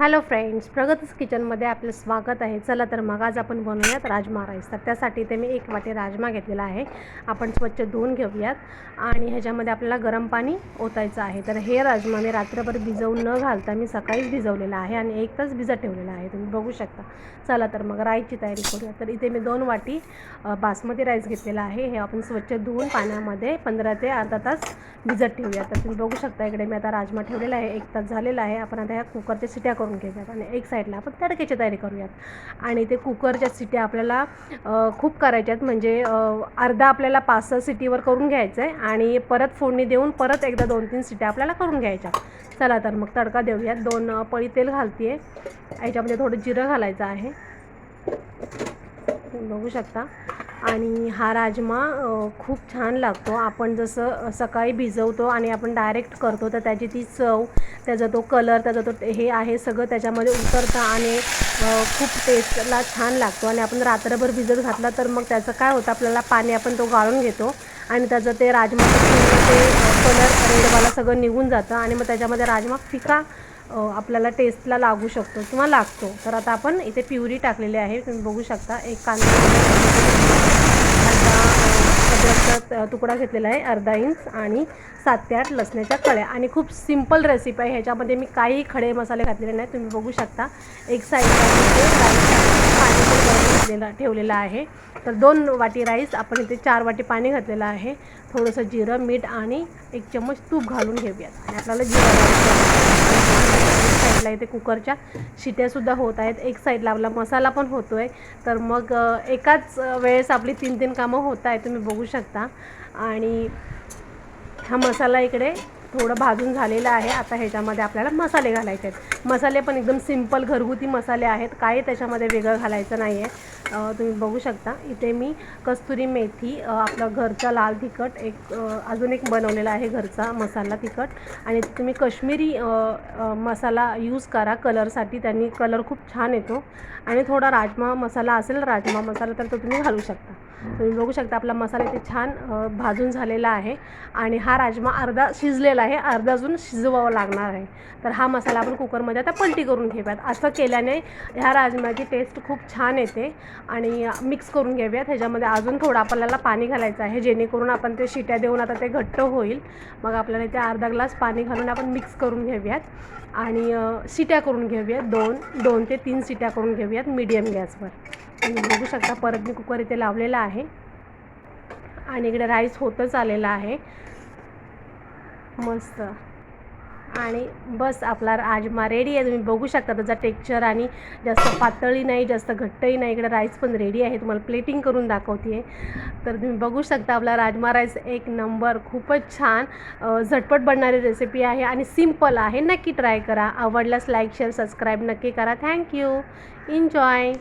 Hello friends प्रगतीस किचनमध्ये आपलं स्वागत आहे. चला तर मग आज आपण बनवूयात राजमा राईस तर त्यासाठी ते मी एक वाटी राजमा घेतलेला आहे. आपण स्वच्छ धुवून घेऊयात. आणि ह्याच्यामध्ये आपल्याला गरम पाणी ओतायचं आहे. तर हे राजमा मी रात्रभर भिजवून न घालता मी सकाळीच भिजवलेला आहे आणि एक तास भिजत ठेवलेला आहे. तुम्ही बघू शकता. चला तर मग राईसची तयारी करूया तर इथे मी दोन वाटी बासमती राईस घेतलेला आहे. हे आपण स्वच्छ धुवून पाण्यामध्ये पंधरा ते अर्धा तास भिजत ठेवूया तर तुम्ही बघू शकता इकडे मी आता राजमा ठेवलेला आहे. एक तास झालेला आहे. आपण आता ह्या कुकरच्या सिट्या करून घेऊयात आणि एक साईडला आपण तडक्याची तयारी करूयात. आणि ते कुकरच्या सिट्या आपल्याला खूप करायच्या आहेत. म्हणजे अर्धा आपल्याला पाच सहा सिटीवर करून घ्यायचं आहे आणि परत फोडणी देऊन परत एकदा दोन तीन सिट्या आपल्याला करून घ्यायच्या. चला तर मग तडका देऊयात. दोन पळी तेल घालते याच्यामध्ये थोडं जिरं घालायचं आहे. तुम्ही बघू शकता. आणि हा राजमा खूप छान लागतो. आपण जसं सकाळी भिजवतो आणि आपण डायरेक्ट करतो तर त्याची ती चव त्याचा तो कलर त्याचा तो हे आहे सगळं त्याच्यामध्ये उतरतं आणि खूप टेस्टला छान लागतो. आणि आपण रात्रभर भिजत घातला तर मग त्याचं काय होतं आपल्याला पाणी आपण तो गाळून घेतो आणि त्याचं ते राजमा ते कलर रेडवाला सगळं निघून जातं आणि मग त्याच्यामध्ये राजमा फिका आपल्याला टेस्टला लागू शकतो किंवा लागतो. तर आता आपण इथे प्युरी टाकलेली आहे. तुम्ही बघू शकता एक कांदा लसणाचा तुकडा घेतलेला आहे अर्धा इंच आणि सात ते आठ लसण्याच्या कळ्या. आणि खूप सिंपल रेसिपी आहे. ह्याच्यामध्ये मी काही खडे मसाले घातलेले नाही तुम्ही बघू शकता. एक साईडला पाणी घातलेलं ठेवलेलं आहे. तर दोन वाटी राईस आपण इथे चार वाटी पाणी घातलेलं आहे. थोडंसं जिरं मीठ आणि एक चम्मच तूप घालून घेऊयात. आणि आपल्याला जिरं साईडला इथे कुकरच्या शिट्यासुद्धा होत आहेत. एक साईडला आपला मसाला पण होतो आहे तर मग एकाच वेळेस आपली तीन तीन कामं होत आहे तुम्ही बघू शकता. आणि हा मसाला इकडे थोडं भाजून झालेलं आहे. आता ह्याच्यामध्ये आपल्याला मसाले घालायचे आहेत. मसाले पण एकदम सिंपल घरगुती मसाले आहेत. काही त्याच्यामध्ये वेगळं घालायचं नाही आहे तुम्ही बघू शकता. इथे मी कस्तुरी मेथी आपला आपलं घरचा लाल तिखट एक अजून एक बनवलेला आहे घरचा मसाला तिखट. आणि तुम्ही कश्मीरी मसाला यूज करा. कलरसाठी त्यांनी कलर खूप छान येतो. आणि थोडा राजमा मसाला असेल राजमा मसाला तर तो तुम्ही घालू शकता. तुम्ही बघू शकता आपला मसाला इथे छान भाजून झालेला आहे. आणि हा राजमा अर्धा शिजलेला आहे अर्धा अजून शिजवावा लागणार आहे. तर हा मसाला आपण कुकरमध्ये आता पलटी करून घेऊयात. असं केल्याने ह्या राजमाची टेस्ट खूप छान येते आणि मिक्स करून घेऊयात. ह्याच्यामध्ये अजून थोडं आपल्याला पाणी घालायचं आहे जेणेकरून आपण ते शिट्या देऊन आता ते घट्ट होईल. मग आपल्याला इथे अर्धा ग्लास पाणी घालून आपण मिक्स करून घेऊयात. आणि शिट्या करून घेऊयात. दोन दोन ते तीन शिट्या करून घेऊयात मीडियम गॅसवर. तुम्ही बघू शकता परत मी कुकर इथे लावलेला आहे. आणि इकडे राईस होतच आलेला आहे. मस्त. आणि बस आपला राजमा रेडी आहे. तुम्ही बघू शकता त्याचा टेक्चर आणि जास्त पातळी नाही जास्त घट्टही नाही. इकडे राईस पण रेडी आहे. तुम्हाला प्लेटिंग करून दाखवते तर तुम्ही बघू शकता आपला राजमा राईस एक नंबर खूपच छान झटपट बनणारी रेसिपी आहे आणि सिंपल आहे. नक्की ट्राय करा. आवडल्यास लाईक शेअर सबस्क्राईब नक्की करा. Thank you enjoy